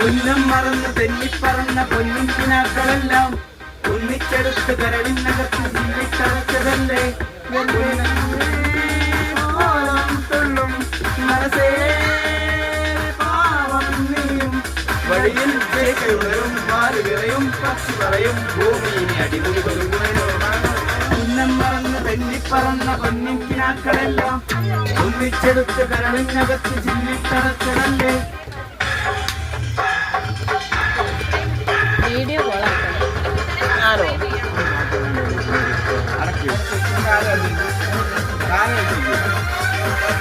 ഉന്നം മറന്ന് തെന്നിപ്പറന്ന പൊന്നും കിനാക്കളെല്ലാം ഒന്നിച്ചെടുത്ത് കരടിനകത്ത് ചില്ലിത്തറച്ചതല്ലേ തുള്ളും ഒന്നിച്ചെടുത്ത് കരളിനകത്ത് ചില്ലിത്തറച്ചതല്ലേ വീഡിയോ കോളാക്കണം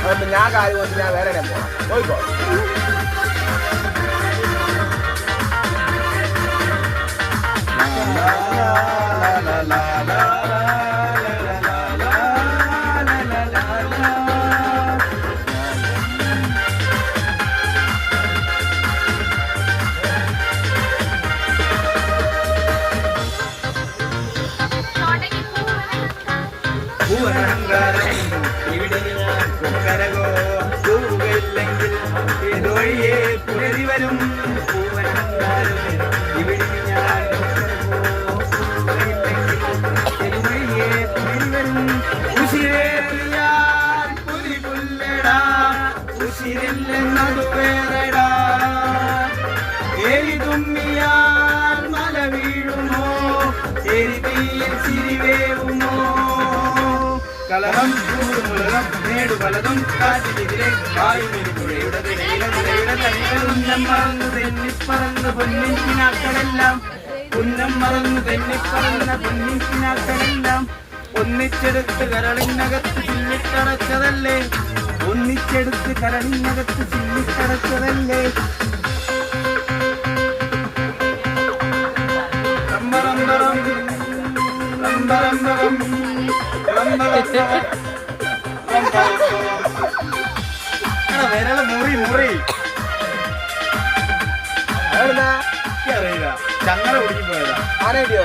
അതുകൊണ്ട് ഞാൻ കാര്യം കൊണ്ട് ഞാൻ വേറെ എവിടെയും പോകാം പോയിക്കോ. പൂവനഹങ്കാരം ഇവിടെ കരകോ തൂവുകയില്ലെങ്കിൽ ഏതൊഴിയെ പുലരി വരും പൂവനഹങ്കാരം ഇവിടെ ഞാൻ ഏതൊഴിയെ പുലരി വരും ഉശിരേറിയാൽ പുലി പുല്ലടാ ഉശിരില്ലെന്നതു വേറെടാ ഏരി തുമ്മിയാൽ മല വീഴുമോ എരി തീയിൽ കളകം കൂടുമുലകം നേടു പലതും കാറ്റിനെതിരെ മറന്നു മറന്നു ഒന്നിച്ചെടുത്ത് കരളിനകത്ത് ചില്ലിത്തറച്ചതല്ലേ ഒന്നിച്ചെടുത്ത് കരളിനകത്ത് റമ്പറമ്പറം, റമ്പറമ്പറം, വിരൽ മുറി മുറി അറിയില്ല ചങ്ങല കുടുങ്ങി പോയതാ. ആനയോ